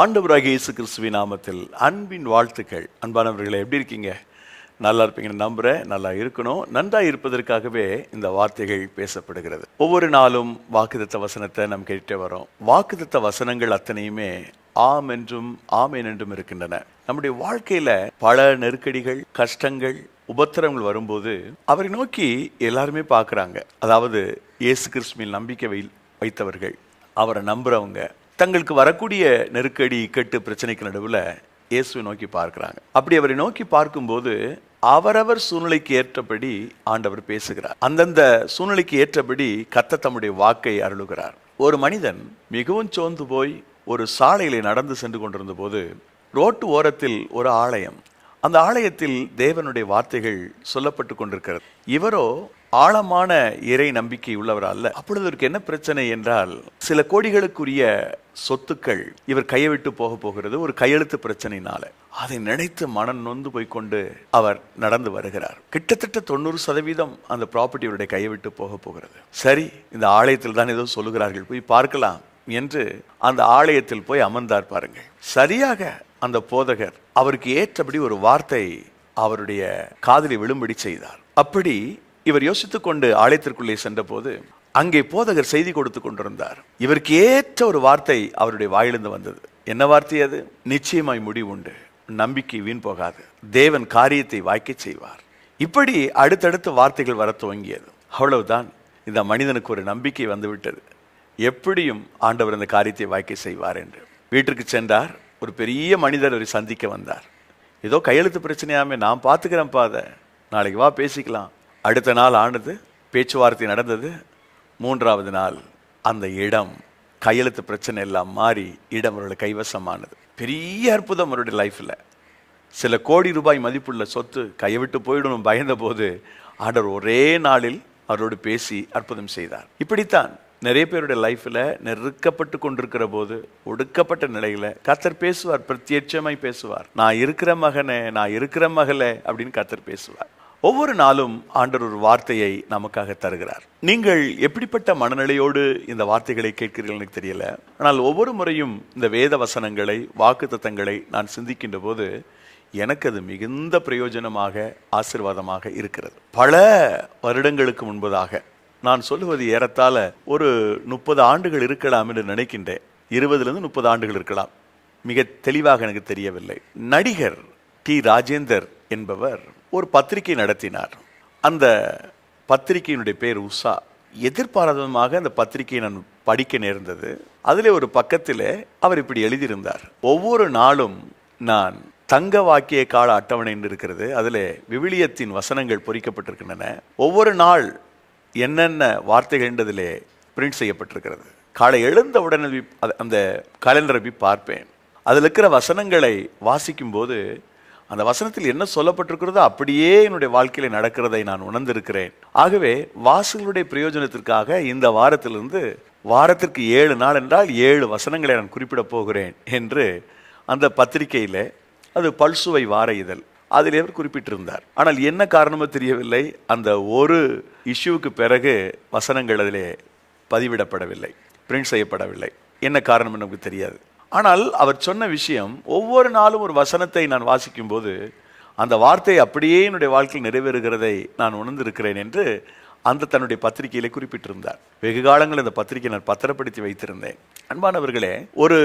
ஆண்டவராக இயேசு கிறிஸ்துவின் நாமத்தில் அன்பின் வாழ்த்துக்கள். அன்பானவர்களே எப்படி இருக்கீங்க? நல்லா இருப்பீங்கன்னு நம்புகிறேன் நல்லா இருக்கணும். நன்றாக இருப்பதற்காகவே இந்த வார்த்தைகள் பேசப்படுகிறது. ஒவ்வொரு நாளும் வாக்குதத்த வசனத்தை நாம் கேட்டே வரோம். வாக்குதத்த வசனங்கள் அத்தனையுமே ஆம் என்றும் ஆமேன் என்றும் இருக்கின்றன. நம்முடைய வாழ்க்கையில் பல நெருக்கடிகள் கஷ்டங்கள் உபத்திரங்கள் வரும்போது அவரை நோக்கி எல்லாருமே பார்க்குறாங்க. அதாவது இயேசு கிறிஸ்துவில் நம்பிக்கை வை வைத்தவர்கள். அவரை நம்புகிறவங்க தங்களுக்கு வரக்கூடிய நெருக்கடி இக்கட்டு பிரச்சனைக்கு நடுவுல இயேசுவை நோக்கி பார்க்குறாங்க. அப்படி அவரை நோக்கி பார்க்கும்போது அவரவர் சூழ்நிலைக்கு ஏற்றபடி ஆண்டவர் பேசுகிறார். அந்தந்த சூழ்நிலைக்கு ஏற்றபடி கத்த தம்முடைய வாக்கை அருளுகிறார். ஒரு மனிதன் மிகவும் சோர்ந்து போய் ஒரு சாலையிலே நடந்து சென்று கொண்டிருந்த போது ரோட்டு ஓரத்தில் ஒரு ஆலயம் அந்த ஆலயத்தில் தேவனுடைய வார்த்தைகள் சொல்லப்பட்டு கொண்டிருக்கிறது. இவரோ ஆழமான இறை நம்பிக்கை உள்ளவர் அல்ல. அப்பொழுது இவருக்கு என்ன பிரச்சனை என்றால் சில கோடிகளுக்குரிய சொத்துக்கள் இவர் கையவிட்டு போக போகிறது ஒரு கையெழுத்து பிரச்சனையினால. அதை நினைத்து மனம் நொந்து போய் கொண்டு அவர் நடந்து வருகிறார். கிட்டத்தட்ட தொண்ணூறு சதவீதம் அந்த ப்ராப்பர்ட்டி இவருடைய கையை விட்டு போக போகிறது. சரி இந்த ஆலயத்தில் தான் ஏதோ சொல்லுகிறார்கள் போய் பார்க்கலாம் என்று அந்த ஆலயத்தில் போய் அமர்ந்தார் பாருங்கள். சரியாக அந்த போதகர் அவருக்கு ஏற்றபடி ஒரு வார்த்தை அவருடைய காதலி விழும்படி செய்தார். அப்படி இவர் யோசித்துக் கொண்டு ஆலயத்திற்குள்ளே சென்றபோது அங்கே போதகர் செய்தி கொடுத்து கொண்டிருந்தார். இவருக்கு ஏற்ற ஒரு வார்த்தை அவருடைய வாயிலிருந்து வந்தது. என்ன வார்த்தை அது? நிச்சயமாய் முடிவுண்டு நம்பிக்கை வீண் போகாது. தேவன் காரியத்தை வாய்க்க செய்வார். இப்படி அடுத்தடுத்து வார்த்தைகள் வர துவங்கியது. அவ்வளவுதான். இந்த மனிதனுக்கு ஒரு நம்பிக்கை வந்துவிட்டது. எப்படியும் ஆண்டவர் இந்த காரியத்தை வாய்க்க செய்வார் என்று. வீட்டிற்கு சென்றார். ஒரு பெரிய மனிதர் அவரை சந்திக்க வந்தார். ஏதோ கையெழுத்து பிரச்சனையாமே நான் பார்த்துக்கிறேன்ப்பா அதை. நாளைக்கு வா பேசிக்கலாம். அடுத்த நாள் ஆனது பேச்சுவார்த்தை நடந்தது. மூன்றாவது நாள் அந்த இடம் கையெழுத்து பிரச்சனை எல்லாம் மாறி இடம் அவருடைய கைவசமானது. பெரிய அற்புதம் அவருடைய லைஃப்பில் சில கோடி ரூபாய் மதிப்புள்ள சொத்து கைவிட்டு போயிடணும் பயந்த போது ஆண்டவர் ஒரே நாளில் அவரோடு பேசி அற்புதம் செய்தார். இப்படித்தான் நிறைய பேருடைய லைஃப்பில் நெருக்கப்பட்டு கொண்டிருக்கிற போது ஒடுக்கப்பட்ட நிலையில் கத்தர் பேசுவார் பிரத்யட்சமாய் பேசுவார். நான் இருக்கிற மகனே நான் இருக்கிற மகளே அப்படின்னு கத்தர் பேசுவார். ஒவ்வொரு நாளும் ஆண்டர் ஒரு வார்த்தையை நமக்காக தருகிறார். நீங்கள் எப்படிப்பட்ட மனநிலையோடு இந்த வார்த்தைகளை கேட்கிறீர்கள் எனக்கு தெரியல. ஆனால் ஒவ்வொரு முறையும் இந்த வேத வசனங்களை வாக்கு தத்தங்களை நான் சிந்திக்கின்ற போது எனக்கு அது மிகுந்த பிரயோஜனமாக ஆசிர்வாதமாக இருக்கிறது. பல வருடங்களுக்கு முன்பதாக நான் சொல்லுவது ஏறத்தாழ ஒரு முப்பது ஆண்டுகள் இருக்கலாம் என்று நினைக்கின்றேன். இருபதுலேருந்து முப்பது ஆண்டுகள் இருக்கலாம். மிக தெளிவாக எனக்கு தெரியவில்லை. நடிகர் டி. ராஜேந்தர் என்பவர் ஒரு பத்திரிகை நடத்தினார். அந்த பத்திரிகையினுடைய பேர் உஷா. எதிர்பாராதமாக அந்த பத்திரிகையை நான் படிக்க நேர்ந்தது. அதிலே ஒரு பக்கத்தில் அவர் இப்படி எழுதியிருந்தார். ஒவ்வொரு நாளும் நான் தங்க வாக்கிய கால அட்டவணை என்று இருக்கிறது. அதில் விவிலியத்தின் வசனங்கள் பொறிக்கப்பட்டிருக்கின்றன. ஒவ்வொரு நாள் என்னென்ன வார்த்தைகள் என்றதிலே பிரிண்ட் செய்யப்பட்டிருக்கிறது. காலை எழுந்த உடனே அந்த காலண்டரை போய் பார்ப்பேன். அதில் இருக்கிற வசனங்களை வாசிக்கும் போது அந்த வசனத்தில் என்ன சொல்லப்பட்டிருக்கிறதோ அப்படியே என்னுடைய வாழ்க்கையில் நடக்கிறதை நான் உணர்ந்திருக்கிறேன். ஆகவே வாசுகளுடைய பிரயோஜனத்திற்காக இந்த வாரத்திலிருந்து வாரத்திற்கு ஏழு நாள் என்றால் ஏழு வசனங்களை நான் குறிப்பிடப் போகிறேன் என்று அந்த பத்திரிகையில் அது பல்சுவை வார இதழ். அதில் அவர் குறிப்பிட்டிருந்தார். ஆனால் என்ன காரணமோ தெரியவில்லை. அந்த ஒரு இஷ்யூவுக்கு பிறகு வசனங்கள் அதிலே பதிவிடப்படவில்லை பிரிண்ட் செய்யப்படவில்லை. என்ன காரணம் நமக்கு தெரியாது. ஆனால் அவர் சொன்ன விஷயம் ஒவ்வொரு நாளும் ஒரு வசனத்தை நான் வாசிக்கும் போது அந்த வார்த்தை அப்படியே என்னுடைய வாழ்க்கையில் நிறைவேறுகிறதை நான் உணர்ந்திருக்கிறேன் என்று அந்த தன்னுடைய பத்திரிகையிலே குறிப்பிட்டிருந்தார். வெகு காலங்கள் இந்த பத்திரிகை நான் பத்திரப்படுத்தி வைத்திருந்தேன். அன்பானவர்களே ஒரு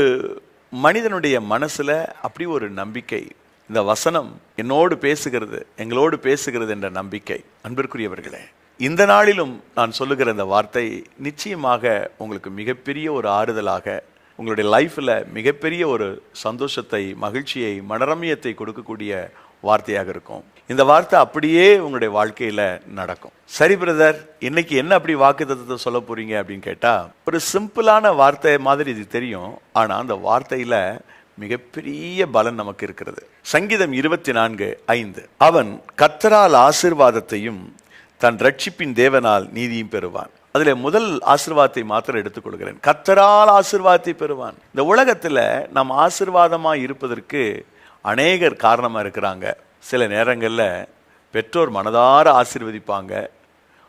மனிதனுடைய மனசில் அப்படி ஒரு நம்பிக்கை இந்த வசனம் என்னோடு பேசுகிறது எங்களோடு பேசுகிறது என்ற நம்பிக்கை. அன்பிற்குரியவர்களே இந்த நாளிலும் நான் சொல்லுகிற இந்த வார்த்தை நிச்சயமாக உங்களுக்கு மிகப்பெரிய ஒரு ஆறுதலாக உங்களுடைய லைஃப்பில் மிகப்பெரிய ஒரு சந்தோஷத்தை மகிழ்ச்சியை மனரமியத்தை கொடுக்கக்கூடிய வார்த்தையாக இருக்கும். இந்த வார்த்தை அப்படியே உங்களுடைய வாழ்க்கையில் நடக்கும். சரி பிரதர் இன்னைக்கு என்ன அப்படி வாக்கு தத்துவத்தை சொல்ல போறீங்க அப்படின்னு கேட்டால் ஒரு சிம்பிளான வார்த்தை மாதிரி இது தெரியும். ஆனால் அந்த வார்த்தையில் மிகப்பெரிய பலன் நமக்கு இருக்கிறது சங்கீதம் இருபத்தி நான்கு ஐந்து. அவன் கத்தரால் ஆசிர்வாதத்தையும் தன் ரட்சிப்பின் தேவனால் நீதியும் பெறுவான். அதில் முதல் ஆசிர்வாதத்தை மாத்திரம் எடுத்துக்கொள்கிறேன். கத்தரால் ஆசிர்வாதத்தை பெறுவான். இந்த உலகத்தில் நம் ஆசிர்வாதமாக இருப்பதற்கு அநேகர் காரணமாக இருக்கிறாங்க. சில நேரங்களில் பெற்றோர் மனதார ஆசிர்வதிப்பாங்க.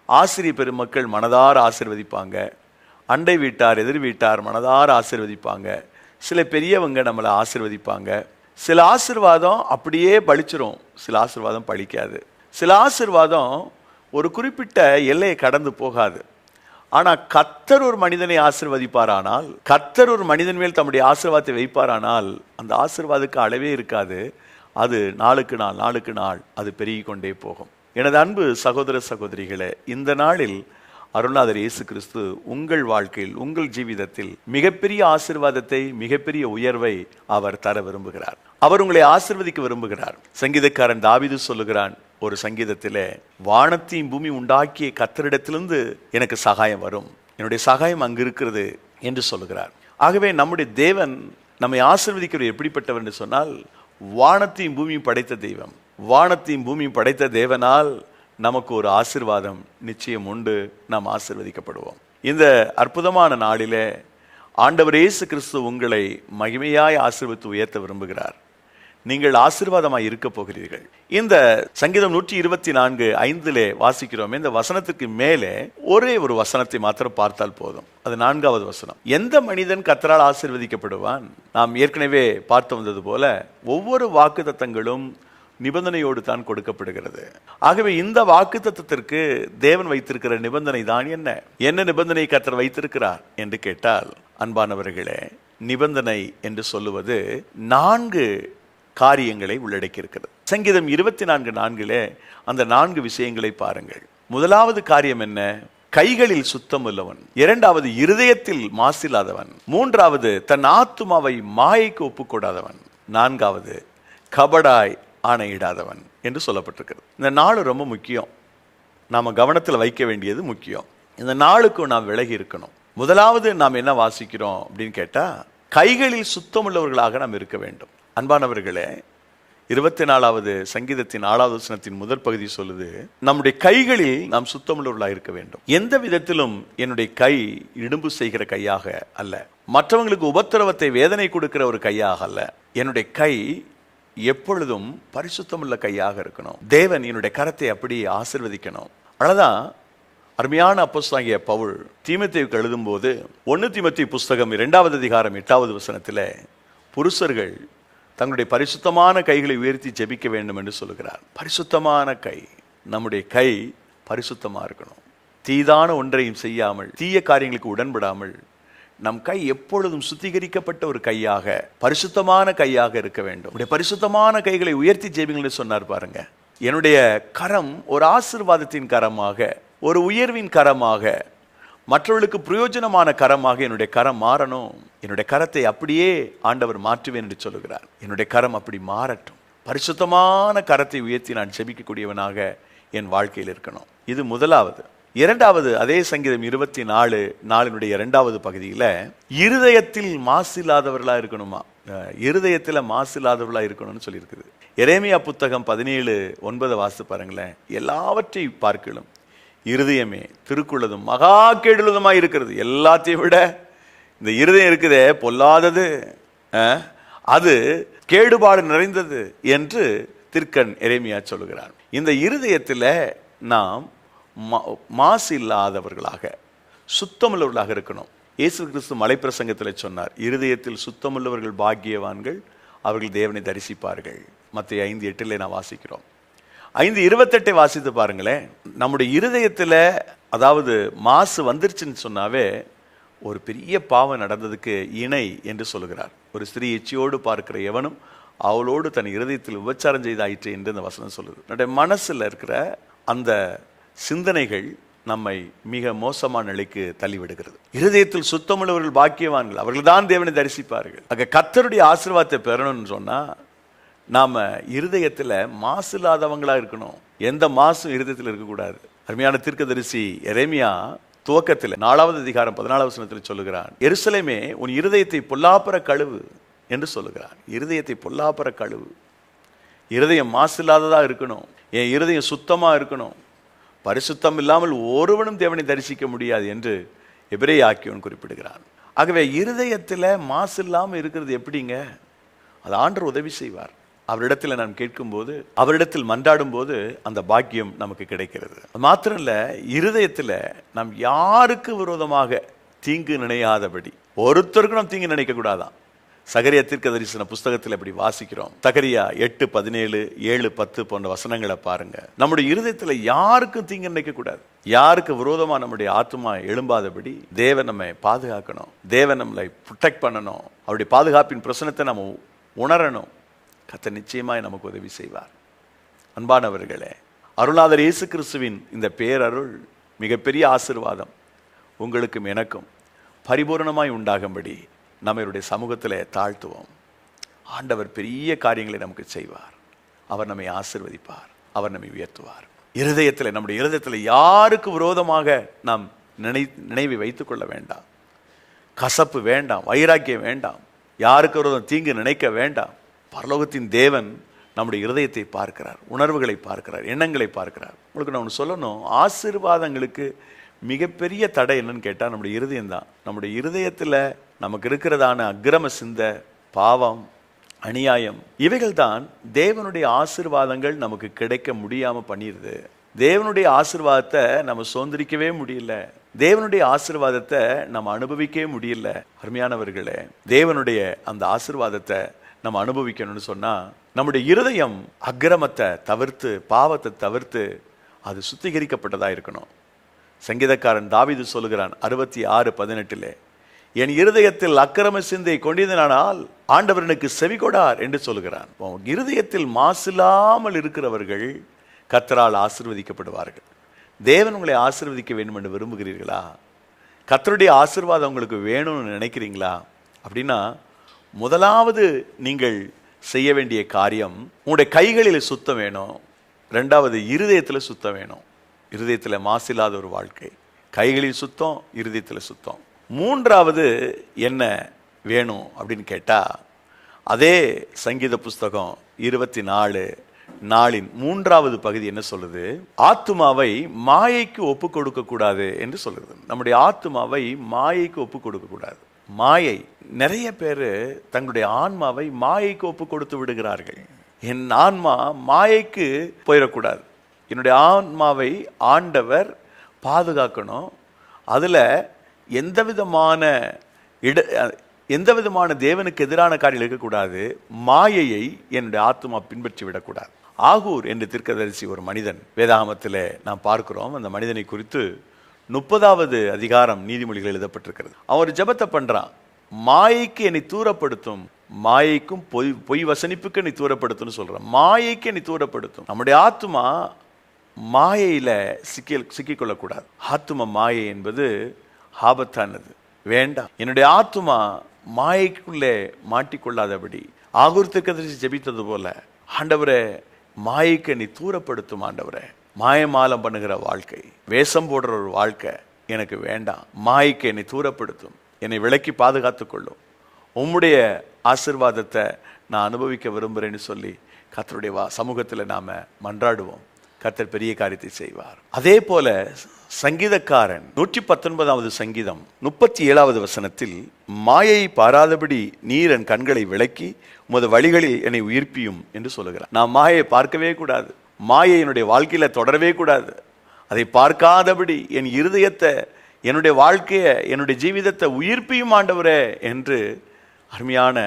ஆசிரியர் பெருமக்கள் மனதார ஆசிர்வதிப்பாங்க. அண்டை வீட்டார் எதிர் வீட்டார் மனதார ஆசிர்வதிப்பாங்க. சில பெரியவங்க நம்மளை ஆசிர்வதிப்பாங்க. சில ஆசிர்வாதம் அப்படியே பலிச்சிரும் சில ஆசிர்வாதம் பழிக்காது. சில ஆசிர்வாதம் ஒரு குறிப்பிட்ட எல்லையை கடந்து போகாது. ஆனால் கத்தர் ஒரு மனிதனை ஆசிர்வதிப்பாரானால் கத்தர் ஒரு மனிதன் மேல் தம்முடைய ஆசிர்வாதத்தை வைப்பாரானால் அந்த ஆசீர்வாதத்துக்கு அளவே இருக்காது. அது நாளுக்கு நாள் நாளுக்கு நாள் அது பெருகி கொண்டே போகும். எனது அன்பு சகோதர சகோதரிகளே இந்த நாளில் அருளாதர் இயேசு கிறிஸ்து உங்கள் வாழ்க்கையில் உங்கள் ஜீவிதத்தில் மிகப்பெரிய ஆசீர்வாதத்தை மிகப்பெரிய உயர்வை அவர் தர விரும்புகிறார். அவர் உங்களை ஆசிர்வதிக்க விரும்புகிறார். சங்கீதக்காரன் தாவிது சொல்லுகிறான் ஒரு சங்கீதத்தில் வானத்தையும் பூமி உண்டாக்கிய கத்தரிடத்திலிருந்து எனக்கு சகாயம் வரும். என்னுடைய சகாயம் அங்கு இருக்கிறது என்று சொல்லுகிறார். ஆகவே நம்முடைய தேவன் நம்மை ஆசிர்வதிக்கிறது எப்படிப்பட்டவர் என்று சொன்னால் வானத்தையும் பூமியும் படைத்த தெய்வம். வானத்தையும் பூமியும் படைத்த தேவனால் நமக்கு ஒரு ஆசிர்வாதம் நிச்சயம் உண்டு. நாம் ஆசிர்வதிக்கப்படுவோம். இந்த அற்புதமான நாளிலே ஆண்டவர் இயேசு கிறிஸ்து உங்களை மகிமையாய் ஆசிர்வித்து உயர்த்த விரும்புகிறார். நீங்கள் ஆசீர்வாதமாய் இருக்க போகிறீர்கள். இந்த சங்கீதம் நூற்றி இருபத்தி நான்கு ஐந்திலே வாசிக்கிறோம். இந்த வசனத்துக்கு மேலே ஒரே ஒரு வசனத்தை மாத்திரம் பார்த்தால் போதும். அது நான்காவது வசனம். எந்த மனிதன் கத்தரால் ஆசிர்வதிக்கப்படுவான்? நாம் ஏற்கனவே பார்த்து வந்தது போல ஒவ்வொரு வாக்கு தத்தங்களும் நிபந்தனையோடு தான் கொடுக்கப்படுகிறது. ஆகவே இந்த வாக்கு தத்துவத்திற்கு தேவன் வைத்திருக்கிற நிபந்தனை தான் என்ன? என்ன நிபந்தனை கத்தர் வைத்திருக்கிறார் என்று கேட்டால் அன்பானவர்களே நிபந்தனை என்று சொல்லுவது நான்கு காரியங்களை உள்ளடக்கியிருக்கிறது. சங்கீதம் இருபத்தி நான்கு நான்கிலே அந்த நான்கு விஷயங்களை பாருங்கள். முதலாவது காரியம் என்ன? கைகளில் சுத்தம் உள்ளவன். இரண்டாவது இருதயத்தில் மாசில்லாதவன் மூன்றாவது தன் ஆத்துமாவை மாயைக்கு ஒப்புக்கூடாதவன். நான்காவது கபடாய் ஆணையிடாதவன் என்று சொல்லப்பட்டிருக்கிறது. இந்த நாள் ரொம்ப முக்கியம். நாம் கவனத்தில் வைக்க வேண்டியது முக்கியம். இந்த நாளுக்கும் நாம் விலகி இருக்கணும். முதலாவது நாம் என்ன வாசிக்கிறோம் அப்படின்னு கேட்டால் கைகளில் சுத்தமுள்ளவர்களாக நாம் இருக்க வேண்டும். அன்பானவர்களே இருபத்தி நாலாவது சங்கீதத்தின் ஆறாவது வசனத்தின் முதற் பகுதி சொல்லுது நம்முடைய கைகளில் நாம் சுத்தமுள்ளவர்களாக இருக்க வேண்டும். எந்த விதத்திலும் என்னுடைய கை இடும்பு செய்கிற கையாக அல்ல. மற்றவங்களுக்கு உபத்திரவத்தை வேதனை கொடுக்கிற ஒரு கையாக அல்ல. என்னுடைய கை எப்பொழுதும் பரிசுத்தமுள்ள கையாக இருக்கணும். தேவன் என்னுடைய கரத்தை அப்படி ஆசிர்வதிக்கணும். அவ்வளவுதான். அருமையான அப்போஸ்தாங்கிய பவுல் தீமத்தேவுக்கு எழுதும்போது ஒன்று தீமத்தி புஸ்தகம் இரண்டாவது அதிகாரம் எட்டாவது வசனத்தில் புருஷர்கள் தங்களுடைய பரிசுத்தமான கைகளை உயர்த்தி ஜெபிக்க வேண்டும் என்று சொல்லுகிறார். பரிசுத்தமான கை. நம்முடைய கை பரிசுத்தமாக இருக்கணும். தீதான ஒன்றையும் செய்யாமல் தீய காரியங்களுக்கு உடன்படாமல் நம் கை எப்பொழுதும் சுத்திகரிக்கப்பட்ட ஒரு கையாக பரிசுத்தமான கையாக இருக்க வேண்டும். உடைய பரிசுத்தமான கைகளை உயர்த்தி ஜெபிங்கள் சொன்னார் பாருங்க. என்னுடைய கரம் ஒரு ஆசிர்வாதத்தின் கரமாக ஒரு உயர்வின் கரமாக மற்றவர்களுக்கு பிரயோஜனமான கரமாக என்னுடைய கரம் மாறணும். என்னுடைய கரத்தை அப்படியே ஆண்டவர் மாற்றுவேன் என்று சொல்லுகிறார். என்னுடைய கரம் அப்படி மாறட்டும். பரிசுத்தமான கரத்தை உயர்த்தி நான் செபிக்கக்கூடியவனாக என் வாழ்க்கையில் இருக்கணும். இது முதலாவது. இரண்டாவது அதே சங்கீதம் இருபத்தி நாலு நாளினுடைய இரண்டாவது பகுதியில் இருதயத்தில் மாசில்லாதவர்களா இருக்கணுமா? இருதயத்தில் மாசு மாசில்லாதவர்களா இருக்கணும்னு சொல்லியிருக்குது. எரேமியா புத்தகம் பதினேழு ஒன்பது வாசு பாருங்களேன். எல்லாவற்றையும் பார்க்கலும். இருதயமே திருக்குள்ளதும் மகா கேடுள்ளதுமாக இருக்கிறது. எல்லாத்தையும் விட இந்த இருதயம் இருக்குதே பொல்லாதது. அது கேடுபாடு நிறைந்தது என்று திருக்கன் எரேமியா சொல்லுகிறார் இந்த இருதயத்தில் நாம் மாசு இல்லாதவர்களாக சுத்தமுள்ளவர்களாக இருக்கணும். இயேசு கிறிஸ்து மலைப்பிரசங்கத்தில் சொன்னார் இருதயத்தில் சுத்தமுள்ளவர்கள் பாக்கியவான்கள் அவர்கள் தேவனை தரிசிப்பார்கள். மற்ற ஐந்து எட்டில் நான் வாசிக்கிறோம். ஐந்து இருபத்தெட்டை வாசித்து பாருங்களேன். நம்முடைய இருதயத்தில் அதாவது மாசு வந்துருச்சுன்னு சொன்னாவே ஒரு பெரிய பாவம் நடந்ததுக்கு இணை என்று சொல்லுகிறார். ஒரு ஸ்திரீ இச்சையோடு பார்க்கிற எவனும் அவளோடு தன் இருதயத்தில் விபச்சாரம் செய்தாயிற்று என்று அந்த வசனம் சொல்லுது. என்னுடைய மனசில் இருக்கிற அந்த சிந்தனைகள் நம்மை மிக மோசமான நிலைக்கு தள்ளிவிடுகிறது. இருதயத்தில் சுத்தமுள்ளவர்கள் பாக்கியவான்கள் அவர்கள் தான் தேவனை தரிசிப்பார்கள். அங்க கத்தருடைய ஆசீர்வாதத்தை பெறணும்னு சொன்னா நாம இருதயத்துல மாசு இல்லாதவங்களா இருக்கணும். எந்த மாசும் இருதயத்தில் இருக்கக்கூடாது. அருமையான தீர்க்கதரிசி எரேமியா துவக்கத்தில் நாலாவது அதிகாரம் பதினாலாவது வசனத்தில் சொல்லுகிறான் எருசலேமே உன் இருதயத்தை பொல்லாப்புற கழுவு என்று சொல்லுகிறான். இருதயத்தை பொல்லாப்புற கழுவு. இருதயம் மாசு இல்லாததா இருக்கணும். என் இருதயம் சுத்தமா இருக்கணும். பரிசுத்தம் இல்லாமல் ஒருவனும் தேவனை தரிசிக்க முடியாது என்று எபிரே ஆக்கியவன் குறிப்பிடுகிறான். ஆகவே இருதயத்துல மாசு இல்லாமல் இருக்கிறது எப்படிங்க? அது ஆண்டர் உதவி செய்வார். அவரிடத்தில் நாம் கேட்கும்போது அவரிடத்தில் மன்றாடும் போது அந்த பாக்கியம் நமக்கு கிடைக்கிறது. அது மாத்திரம் இல்ல இருதயத்துல நாம் யாருக்கு விரோதமாக தீங்கு நினையாதபடி ஒருத்தருக்கும் நாம் தீங்கு நினைக்கக்கூடாதான். சகரியா தீர்க்க தரிசன புஸ்தகத்தில் இப்படி வாசிக்கிறோம். சகரியா எட்டு பதினேழு ஏழு பத்து போன்ற வசனங்களை பாருங்க. நம்முடைய இருதயத்தில் யாருக்கும் தீங்கு நினைக்க கூடாது. யாருக்கு விரோதமா நம்முடைய ஆத்மா எழும்பாதபடி தேவன் நம்மை பாதுகாக்கணும். தேவன் நம்மளை ப்ரொடெக்ட் பண்ணணும். அவருடைய பாதுகாப்பின் பிரச்சனத்தை நம்ம உணரணும். கத்த நிச்சயமாய் நமக்கு உதவி செய்வார். அன்பானவர்களே அருளாதர் இயேசு கிறிஸ்துவின் இந்த பேரருள் மிகப்பெரிய ஆசிர்வாதம் உங்களுக்கும் எனக்கும் பரிபூரணமாய் உண்டாகும்படி நம்மளுடைய சமூகத்தில் தாழ்த்துவோம். ஆண்டவர் பெரிய காரியங்களை நமக்கு செய்வார். அவர் நம்மை ஆசிர்வதிப்பார். அவர் நம்மை உயர்த்துவார். இருதயத்தில் நம்முடைய இருதயத்தில் யாருக்கு விரோதமாக நாம் நினை நினைவை வைத்துக்கொள்ள வேண்டாம். கசப்பு வேண்டாம் வைராக்கியம் வேண்டாம். யாருக்கு விரோதம் தீங்கு நினைக்க வேண்டாம். பரலோகத்தின் தேவன் நம்முடைய இருதயத்தை பார்க்கிறார் உணர்வுகளை பார்க்கிறார் எண்ணங்களை பார்க்கிறார். உங்களுக்கு நான் ஒன்று சொல்லணும் ஆசீர்வாதங்களுக்கு மிகப்பெரிய தடை என்னன்னு கேட்டால் நம்முடைய இருதயம் தான் நம்முடைய இருதயத்தில் நமக்கு இருக்கிறதான அக்கிரம சிந்த பாவம் அநியாயம் இவைகள் தான் தேவனுடைய ஆசிர்வாதங்கள் நமக்கு கிடைக்க முடியாமல் பண்ணிடுது தேவனுடைய ஆசிர்வாதத்தை நம்ம சுதந்திரிக்கவே முடியல. தேவனுடைய ஆசிர்வாதத்தை நம்ம அனுபவிக்கவே முடியல. அருமையானவர்களே தேவனுடைய அந்த ஆசிர்வாதத்தை நம்ம அனுபவிக்கணும்னு சொன்னால் நம்முடைய இருதயம் அக்கிரமத்தை தவிர்த்து பாவத்தை தவிர்த்து அது சுத்திகரிக்கப்பட்டதாக இருக்கணும். சங்கீதக்காரன் தாவிது சொல்லுகிறான் அறுபத்தி ஆறு பதினெட்டிலே என் இருதயத்தில் அக்கிரம சிந்தை கொண்டிருந்தனால் ஆண்டவரனுக்கு எனக்கு செவிகொடார் என்று சொல்லுகிறான். இருதயத்தில் மாசில்லாமல் இருக்கிறவர்கள் கத்தரால் ஆசிர்வதிக்கப்படுவார்கள். தேவன் உங்களை ஆசிர்வதிக்க வேண்டும் என்று விரும்புகிறீர்களா? கத்தருடைய ஆசிர்வாதம் உங்களுக்கு வேணும்னு நினைக்கிறீங்களா? அப்படின்னா முதலாவது நீங்கள் செய்ய வேண்டிய காரியம் உங்களுடைய கைகளில் சுத்தம் வேணும். ரெண்டாவது இருதயத்தில் சுத்தம் வேணும். இருதயத்தில் மாசில்லாத ஒரு வாழ்க்கை. கைகளில் சுத்தம் இருதயத்தில் சுத்தம். மூன்றாவது என்ன வேணும் அப்படின்னு கேட்டால் அதே சங்கீத புஸ்தகம் இருபத்தி நாலு நாளின் மூன்றாவது பகுதி என்ன சொல்லுது? ஆத்துமாவை மாயைக்கு ஒப்பு கொடுக்க கூடாது என்று சொல்லுது. நம்முடைய ஆத்துமாவை மாயைக்கு ஒப்பு கொடுக்க கூடாது. மாயை நிறைய பேர் தங்களுடைய ஆன்மாவை மாயைக்கு ஒப்பு கொடுத்து விடுகிறார்கள். என் ஆன்மா மாயைக்கு போயிடக்கூடாது. என்னுடைய ஆன்மாவை ஆண்டவர் பாதுகாக்கணும். அதில் எந்த விதமான இட எந்த விதமான தேவனுக்கு எதிரான காரியம் இருக்கக்கூடாது மாயையை என்னுடைய ஆத்மா பின்பற்றி விடக்கூடாது. ஆகூர் என்று தீர்க்கதரிசி ஒரு மனிதன் வேதாகமத்தில் நாம் பார்க்கிறோம் அந்த மனிதனை குறித்து முப்பதாவது அதிகாரம் நீதிமொழிகள் எழுதப்பட்டிருக்கிறது. அவன் ஒரு ஜெபத்தை பண்ணுறான் மாயைக்கு என்னை தூரப்படுத்தும் மாயைக்கும் பொய் பொய் வசனிப்புக்கு என்னை தூரப்படுத்தும்னு சொல்கிறான் மாயைக்கு என்னை தூரப்படுத்தும். நம்முடைய ஆத்மா மாயையில் சிக்கி சிக்கிக்கொள்ளக்கூடாது. ஆத்ம மாயை என்பது ஆபத்தானது. வேண்டாம். என்னுடைய ஆத்மா மாயைக்குள்ளே மாட்டிக்கொள்ளாதபடி ஆகுர்த்துக்கதரிசி ஜெபித்தது போல ஆண்டவரே மாயைக்கு நீ தூரப்படுத்தும் ஆண்டவரே. மாயமாலம் பண்ணுகிற வாழ்க்கை வேஷம் போடுற ஒரு வாழ்க்கை எனக்கு வேண்டாம். மாய்க்கு என்னை தூரப்படுத்தும். என்னை விலக்கி பாதுகாத்து கொள்ளும். உம்முடைய ஆசிர்வாதத்தை நான் அனுபவிக்க விரும்புகிறேன்னு சொல்லி கத்தருடைய வா சமூகத்தில் நாம மன்றாடுவோம். கத்தர் பெரிய காரியத்தை செய்வார். அதே போல சங்கீதக்காரன் நூற்றி பத்தொன்பதாவது சங்கீதம் முப்பத்தி ஏழாவது வசனத்தில் மாயை பாராதபடி நீர் என் கண்களை விளக்கி உமது வழிகளில் என்னை உயிர்ப்பியும் என்று சொல்லுகிறார். நான் மாயை பார்க்கவே கூடாது. மாயை என்னுடைய வாழ்க்கையில் தொடரவே கூடாது. அதை பார்க்காதபடி என் இருதயத்தை என்னுடைய வாழ்க்கையை என்னுடைய ஜீவிதத்தை உயிர்ப்பியும் ஆண்டவரே என்று அருமையான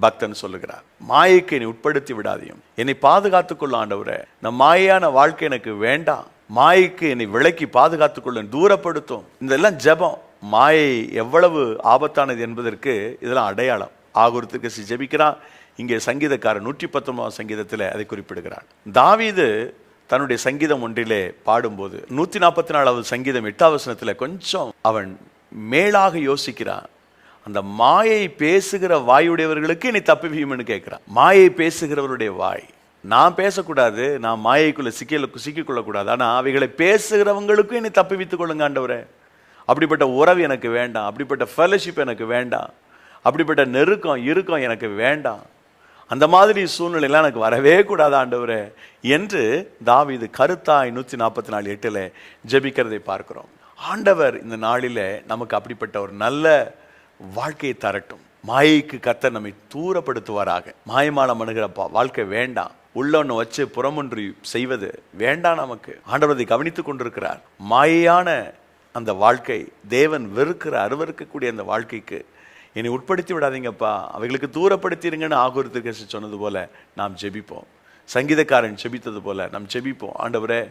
பக்தன் சொல்லுகிறார் மாயைக்கு என்னை உட்படுத்தி விடாதையும். என்னை பாதுகாத்துக் கொள்ள ஆண்டவரே. நம் மாயான வாழ்க்கை எனக்கு வேண்டாம். மாயைக்கு என்னை விலக்கி பாதுகாத்துக் கொள்ள தூரப்படுத்தும். இதெல்லாம் ஜெபம். மாயை எவ்வளவு ஆபத்தானது என்பதற்கு இதெல்லாம் அடையாளம். ஆகுரத்துக்கு ஜெபிக்கிறான். இங்கே சங்கீதக்காரன் நூற்றி பத்தொன்பதாம் சங்கீதத்தில் அதை குறிப்பிடுகிறான். தாவீது தன்னுடைய சங்கீதம் ஒன்றிலே பாடும்போது நூற்றி நாற்பத்தி நாலாவது சங்கீதம் எட்டாவசனத்தில் கொஞ்சம் அவன் மேலாக யோசிக்கிறான். அந்த மாயை பேசுகிற வாயுடையவர்களுக்கு நீ தப்பிவியும்னு கேட்குறான். மாயை பேசுகிறவருடைய வாய். நான் பேசக்கூடாது நான் மாயைக்குள்ளே சிக்கல சிக்கிக்கொள்ளக்கூடாது. ஆனால் அவைகளை பேசுகிறவங்களுக்கும் என்னை தப்பி வைத்துக் கொள்ளுங்க அப்படிப்பட்ட உறவு எனக்கு வேண்டாம். அப்படிப்பட்ட ஃபெலோஷிப் எனக்கு வேண்டாம். அப்படிப்பட்ட நெருக்கம் இறுக்கம் எனக்கு வேண்டாம். அந்த மாதிரி சூழ்நிலையெல்லாம் எனக்கு வரவே கூடாது ஆண்டவரே என்று தாவிது கருத்தாய் நூற்றி நாற்பத்தி நாலு எட்டில் ஜெபிக்கிறதை பார்க்கிறோம். ஆண்டவர் இந்த நாளில் நமக்கு அப்படிப்பட்ட ஒரு நல்ல வாழ்க்கையை தரட்டும். மாயைக்கு கத்த நம்மை தூரப்படுத்துவாராக. மாயமான அணுகிற வாழ்க்கை வேண்டாம். உள்ளொன்னு வச்சு புறமொன்று செய்வது வேண்டாம் நமக்கு. ஆண்டவர் அதை கவனித்துக் கொண்டிருக்கிறார். மாயையான அந்த வாழ்க்கை தேவன் வெறுக்கிற அருவருக்கக்கூடிய அந்த வாழ்க்கைக்கு என்னை உட்படுத்தி விடாதீங்கப்பா. அவைகளுக்கு தூரப்படுத்திடுங்கன்னு ஆகூரத்துக்கு சொன்னது போல நாம் ஜெபிப்போம். சங்கீதக்காரன் ஜெபித்தது போல நாம் ஜெபிப்போம். ஆண்டவரே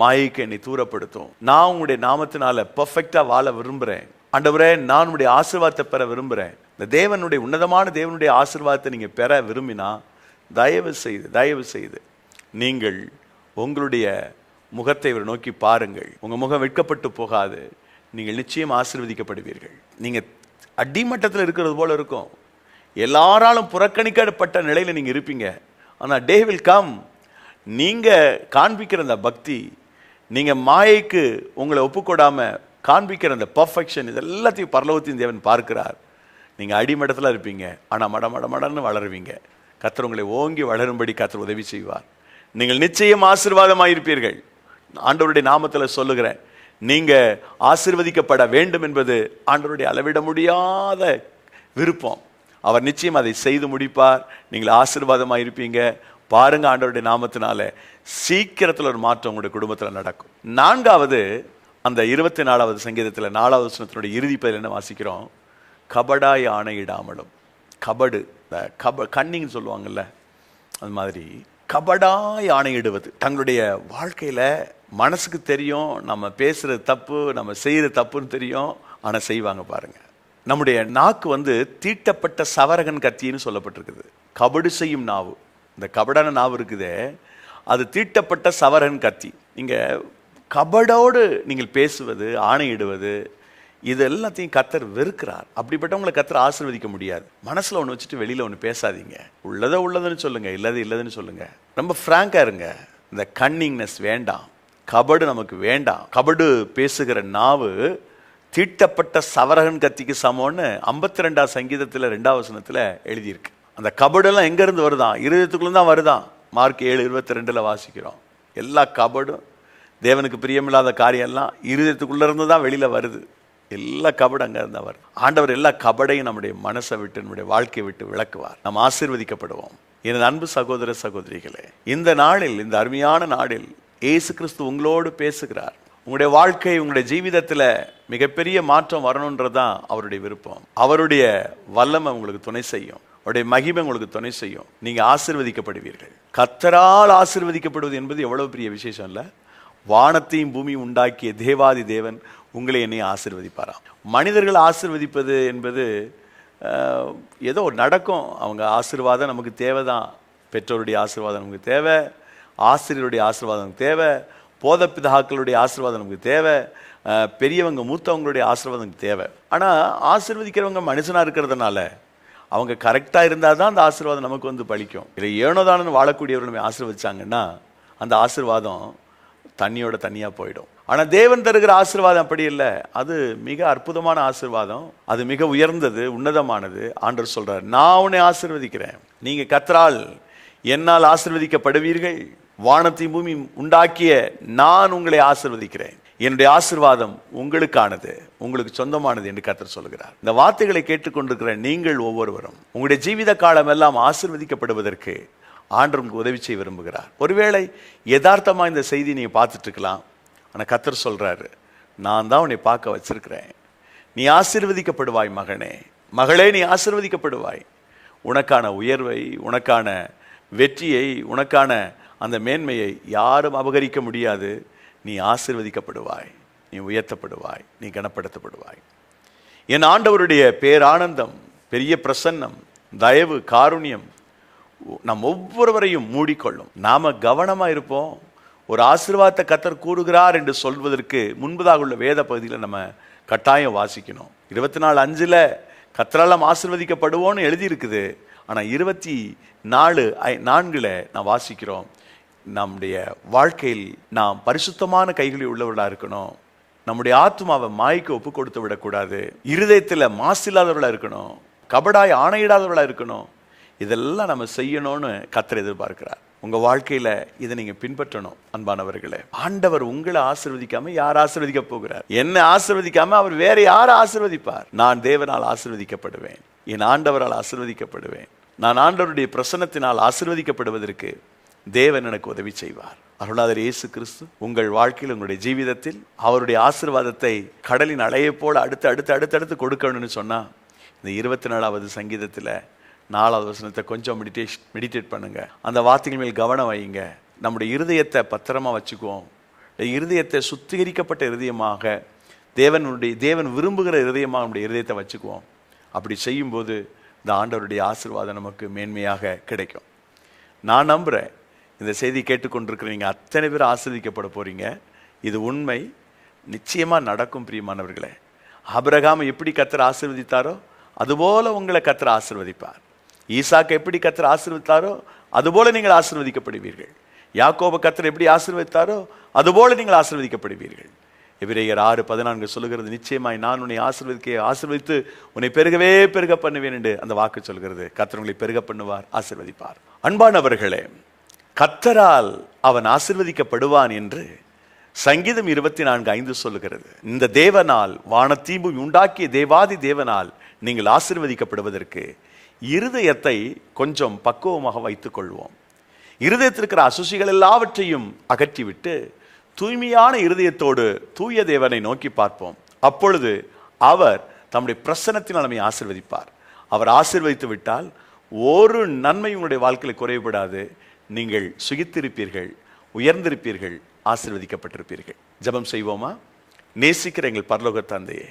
மாயைக்கு என்னை தூரப்படுத்தும். நான் உங்களுடைய நாமத்தினால பர்ஃபெக்டாக வாழ விரும்புகிறேன் ஆண்டவரே நான் உடைய ஆசீர்வாதத்தை பெற விரும்புகிறேன் இந்த தேவனுடைய உன்னதமான தேவனுடைய ஆசீர்வாதத்தை நீங்கள் பெற விரும்பினா தயவு செய்து தயவு செய்து நீங்கள் உங்களுடைய முகத்தை இவர் நோக்கி பாருங்கள். உங்கள் முகம் வெட்கப்பட்டு போகாது. நீங்கள் நிச்சயம் ஆசீர்வதிக்கப்படுவீர்கள். நீங்கள் அடிமட்டத்தில் இருக்கிறது போல இருக்கும். எல்லாராலும் புறக்கணிக்கப்பட்ட நிலையில் நீங்கள் இருப்பீங்க. ஆனால் டே வில் கம் நீங்கள் காண்பிக்கிற அந்த பக்தி நீங்கள் மாயைக்கு உங்களை ஒப்புக்கொடாமல் காண்பிக்கிற அந்த பர்ஃபெக்ஷன் இது எல்லாத்தையும் பரலோகத்தின் தேவன் பார்க்கிறார். நீங்கள் அடிமடத்தில் இருப்பீங்க. ஆனால் மட மட மடன்னு வளருவீங்க. கத்தர் உங்களை ஓங்கி வளரும்படி கத்தர் உதவி செய்வார். நீங்கள் நிச்சயம் ஆசீர்வாதமாக இருப்பீர்கள் ஆண்டவருடைய நாமத்தில் சொல்லுகிறேன். நீங்கள் ஆசிர்வதிக்கப்பட வேண்டும் என்பது ஆண்டவருடைய அளவிட முடியாத விருப்பம். அவர் நிச்சயம் அதை செய்து முடிப்பார். நீங்கள் ஆசீர்வாதமாக இருப்பீங்க பாருங்க ஆண்டவருடைய நாமத்தினால சீக்கிரத்தில் ஒரு மாற்றம் உங்களுடைய குடும்பத்தில் நடக்கும். நான்காவது அந்த இருபத்தி நாலாவது சங்கீதத்தில் நாலாவது வசனத்தினுடைய இறுதி பதில் என்ன வாசிக்கிறோம்? கபடாய் ஆணையிடாமலும் கபடு இந்த கப கண்ணின்னு சொல்லுவாங்கல்ல அது மாதிரி. கபடாய் ஆணையிடுவது தங்களுடைய வாழ்க்கையில் மனசுக்கு தெரியும் நம்ம பேசுகிறது தப்பு நம்ம செய்கிற தப்புன்னு தெரியும் ஆனால் செய்வாங்க பாருங்க. நம்முடைய நாக்கு வந்து தீட்டப்பட்ட சவரகன் கத்தின்னு சொல்லப்பட்டிருக்குது. கபடு செய்யும் நாவு. இந்த கபடான நாவு இருக்குதே அது தீட்டப்பட்ட சவரகன் கத்தி. நீங்கள் கபடோடு நீங்கள் பேசுவது ஆணையிடுவது இது எல்லாத்தையும் கத்தர் வெறுக்கிறார். அப்படிப்பட்டவங்களை கத்தர் ஆசிர்வதிக்க முடியாது. மனசில் ஒன்று வச்சுட்டு வெளியில் ஒன்று பேசாதீங்க. உள்ளதை உள்ளதுன்னு சொல்லுங்க இல்லது இல்லதுன்னு சொல்லுங்க. ரொம்ப ஃப்ராங்காக இருங்க. இந்த கன்னிங்னஸ் வேண்டாம். கபடு நமக்கு வேண்டாம். கபடு பேசுகிற நாவு தீட்டப்பட்ட சவரகன் கத்திக்கு சமம்னு ஐம்பத்தி ரெண்டாம் சங்கீதத்தில் ரெண்டாம் வசனத்தில் எழுதியிருக்கு. அந்த கபடெல்லாம் எங்கேருந்து வருதான்? இருதயத்துக்குள்ள தான் வருதான். மார்க் ஏழு இருபத்தி ரெண்டில் வாசிக்கிறோம். எல்லா கபடும் தேவனுக்கு பிரியமில்லாத காரியம்லாம் எல்லாம் இருந்து தான் வெளியில் வருது. எல்லா கபடம் அங்கே இருந்தவர் ஆண்டவர் எல்லா கபடையும் நம்முடைய மனசை விட்டு நம்முடைய வாழ்க்கையை விட்டு விளக்குவார். நாம் ஆசீர்வதிக்கப்படுவோம். எனது அன்பு சகோதர சகோதரிகளே இந்த நாளில் இந்த அருமையான நாளில் இயேசு கிறிஸ்து உங்களோடு பேசுகிறார். உங்களுடைய வாழ்க்கை உங்களுடைய ஜீவிதத்தில் மிகப்பெரிய மாற்றம் வரணுன்றதுதான் அவருடைய விருப்பம். அவருடைய வல்லமை உங்களுக்கு துணை செய்யும். அவருடைய மகிமை உங்களுக்கு துணை செய்யும். நீங்கள் ஆசிர்வதிக்கப்படுவீர்கள். கத்தரால் ஆசிர்வதிக்கப்படுவது என்பது எவ்வளவு பெரிய விசேஷம் இல்லை? வானத்தையும் பூமியும் உண்டாக்கிய தேவாதி தேவன் உங்களை என்னை ஆசிர்வதிப்பாராம். மனிதர்கள் ஆசிர்வதிப்பது என்பது ஏதோ நடக்கும். அவங்க ஆசீர்வாதம் நமக்கு தேவைதான். பெற்றோருடைய ஆசீர்வாதம் நமக்கு தேவை. ஆசிரியருடைய ஆசீர்வாதம் நமக்கு தேவை. போதப்பிதாக்களுடைய ஆசீர்வாதம் நமக்கு தேவை. பெரியவங்க மூத்தவங்களுடைய ஆசீர்வாதம் நமக்கு தேவை. ஆனால் ஆசிர்வதிக்கிறவங்க மனுஷனாக இருக்கிறதுனால அவங்க கரெக்டாக இருந்தால் தான் அந்த ஆசீர்வாதம் நமக்கு வந்து பழிக்கும். இதில் ஏனோதானு வாழக்கூடியவர்கள் நம்ம ஆசீர்வதிச்சாங்கன்னா அந்த ஆசீர்வாதம் தண்ணியோட தண்ணியாக போயிடும். ஆனால் தேவன் தருகிற ஆசீர்வாதம் அப்படி இல்லை. அது மிக அற்புதமான ஆசீர்வாதம். அது மிக உயர்ந்தது உன்னதமானது. ஆண்டவர் சொல்கிறார் நான் உன்னை ஆசிர்வதிக்கிறேன். நீங்கள் கத்தரால் என்னால் ஆசிர்வதிக்கப்படுவீர்கள். வானத்தையும் பூமி உண்டாக்கிய நான் உங்களை ஆசிர்வதிக்கிறேன். என்னுடைய ஆசீர்வாதம் உங்களுக்கானது உங்களுக்கு சொந்தமானது என்று கத்தர் சொல்கிறார் இந்த வார்த்தைகளை கேட்டுக்கொண்டிருக்கிற நீங்கள் ஒவ்வொருவரும் உங்களுடைய ஜீவித காலம் எல்லாம் ஆசிர்வதிக்கப்படுவதற்கு ஆண்டு உங்களுக்கு உதவி செய்ய விரும்புகிறார். ஒருவேளை யதார்த்தமாக இந்த செய்தி நீங்கள் பார்த்துட்டு இருக்கலாம். கத்தர் சொல்கிறாரு நான் தான் உன்னை பார்க்க வச்சிருக்கிறேன். நீ ஆசீர்வதிக்கப்படுவாய் மகனே. மகளே நீ ஆசிர்வதிக்கப்படுவாய். உனக்கான உயர்வை உனக்கான வெற்றியை உனக்கான அந்த மேன்மையை யாரும் அபகரிக்க முடியாது. நீ ஆசீர்வதிக்கப்படுவாய். நீ உயர்த்தப்படுவாய். நீ கனப்படுத்தப்படுவாய். என் ஆண்டவருடைய பேரானந்தம் பெரிய பிரசன்னம் தயவு காருண்யம் நம் ஒவ்வொருவரையும் மூடிக்கொள்ளும். நாம கவனமாக இருப்போம். ஒரு ஆசீர்வாதத்தை கத்தர் கூறுகிறார் என்று சொல்வதற்கு முன்பதாக உள்ள வேத பகுதியில் நம்ம கட்டாயம் வாசிக்கணும். இருபத்தி நாலு அஞ்சில் கத்தராலம் ஆசிர்வதிக்கப்படுவோன்னு எழுதியிருக்குது. ஆனால் இருபத்தி நாலு ஐ- நான்கில் நான் வாசிக்கிறோம். நம்முடைய வாழ்க்கையில் நாம் பரிசுத்தமான கைகளில் உள்ளவர்களாக இருக்கணும். நம்முடைய ஆத்மாவை மாய்க்கு ஒப்பு கொடுத்து விடக்கூடாது. இருதயத்துல மாசில்லாதவர்களா இருக்கணும். கபடாய் ஆணையிடாதவர்களாக இருக்கணும். இதெல்லாம் நம்ம செய்யணும்னு கத்தர் எதிர்பார்க்கிறார். உங்கள் வாழ்க்கையில் இதை நீங்கள் பின்பற்றணும் அன்பானவர்களே. ஆண்டவர் உங்களை ஆசிர்வதிக்காமல் யார் ஆசிர்வதிக்க போகிறார்? என்ன ஆசிர்வதிக்காமல் அவர் வேற யார் ஆசிர்வதிப்பார்? நான் தேவனால் ஆசிர்வதிக்கப்படுவேன். என் ஆண்டவரால் ஆசிர்வதிக்கப்படுவேன். நான் ஆண்டவருடைய பிரசன்னத்தினால் ஆசிர்வதிக்கப்படுவதற்கு தேவன் எனக்கு உதவி செய்வார். அருளாதர் இயேசு கிறிஸ்து உங்கள் வாழ்க்கையில் உங்களுடைய ஜீவிதத்தில் அவருடைய ஆசீர்வாதத்தை கடலின் அலையை போல அடுத்து அடுத்து அடுத்தடுத்து கொடுக்கணும்னு சொன்னால் இந்த இருபத்தி நாலாவது சங்கீதத்தில் நாலாவது வசனத்தை கொஞ்சம் மெடிடேஷ் மெடிடேட் பண்ணுங்கள் அந்த வார்த்தைகள் மேல் கவனம் வையுங்க. நம்முடைய இருதயத்தை பத்திரமாக வச்சுக்குவோம். இந்த இருதயத்தை சுத்திகரிக்கப்பட்ட இருதயமாக தேவனுடைய தேவன் விரும்புகிற இருதயமாக நம்முடைய இருதயத்தை வச்சுக்குவோம். அப்படி செய்யும்போது இந்த ஆண்டவருடைய ஆசீர்வாதம் நமக்கு மேன்மையாக கிடைக்கும். நான் நம்புகிறேன் இந்த செய்தி கேட்டுக்கொண்டிருக்கிற நீங்கள் அத்தனை பேர் ஆஸ்வதிக்கப்பட போகிறீங்க இது உண்மை. நிச்சயமாக நடக்கும் பிரியமானவர்களே. ஆபிரகாம் எப்படி கத்தர் ஆசிர்வதித்தாரோ அதுபோல உங்களை கத்தர் ஆசிர்வதிப்பார். ஈசாக்கு எப்படி கத்தர் ஆசீர்வதித்தாரோ அதுபோல நீங்கள் ஆசீர்வதிக்கப்படுவீர்கள். யாக்கோப கத்தர் எப்படி ஆசீர்வதித்தாரோ அதுபோல நீங்கள் ஆசீர்வதிக்கப்படுவீர்கள். எபிரேயர் ஆறு பதினான்கு சொல்லுகிறது நிச்சயமாய் நான் உன்னை ஆசிர்வதிக்க ஆசிர்வதித்து உன்னை பெருகவே பெருக பண்ணுவேன் என்று அந்த வாக்கு சொல்கிறது கத்தர் உங்களை பெருக பண்ணுவார் ஆசிர்வதிப்பார். அன்பானவர்களே கத்தரால் அவன் ஆசிர்வதிக்கப்படுவான் என்று சங்கீதம் இருபத்தி நான்கு ஐந்து சொல்லுகிறது. இந்த தேவனால் வானத்தீம்பு உண்டாக்கிய தேவாதி தேவனால் நீங்கள் ஆசிர்வதிக்கப்படுவதற்கு இருதயத்தை கொஞ்சம் பக்குவமாக வைத்துக் கொள்வோம் இருதயத்தில் இருக்கிற அசுசிகள் எல்லாவற்றையும் அகற்றிவிட்டு தூய்மையான இருதயத்தோடு தூய தேவனை நோக்கி பார்ப்போம். அப்பொழுது அவர் தம்முடைய பிரசனத்தினால் நம்மை ஆசீர்வதிப்பார். அவர் ஆசிர்வதித்து விட்டால் ஒரு நன்மை உங்களுடைய வாழ்க்கையில் குறைவுபடாது. நீங்கள் சுகித்திருப்பீர்கள் உயர்ந்திருப்பீர்கள் ஆசிர்வதிக்கப்பட்டிருப்பீர்கள். ஜெபம் செய்வோமா? நேசிக்கிற எங்கள் பரலோக தந்தையே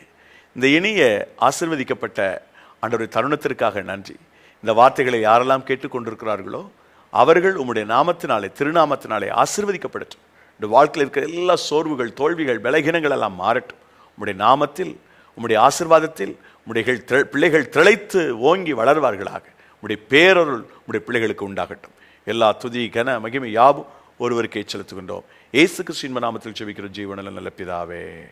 இந்த இனிய ஆசிர்வதிக்கப்பட்ட ஆண்டவருடைய தருணத்திற்காக நன்றி. இந்த வார்த்தைகளை யாரெல்லாம் கேட்டுக்கொண்டிருக்கிறார்களோ அவர்கள் உம்முடைய நாமத்தினாலே திருநாமத்தினாலே ஆசிர்வதிக்கப்படட்டும். இந்த வாழ்க்கையில் இருக்கிற எல்லா சோர்வுகள் தோல்விகள் விலகினங்கள் எல்லாம் மாறட்டும். உம்முடைய நாமத்தில் உம்முடைய ஆசீர்வாதத்தில் உம்முடைய பிள்ளைகள் திளைத்து ஓங்கி வளர்வார்களாக. உம்முடைய பேரருள் உம்முடைய பிள்ளைகளுக்கு உண்டாகட்டும். எல்லா துதி கன மகிமை யாவும் ஒருவருக்கே செலுத்துகின்றோம். ஏசு கிறிஸ்துவின் நாமத்தில் ஜெபிக்கிற ஜீவனில் நல்ல பிதாவே.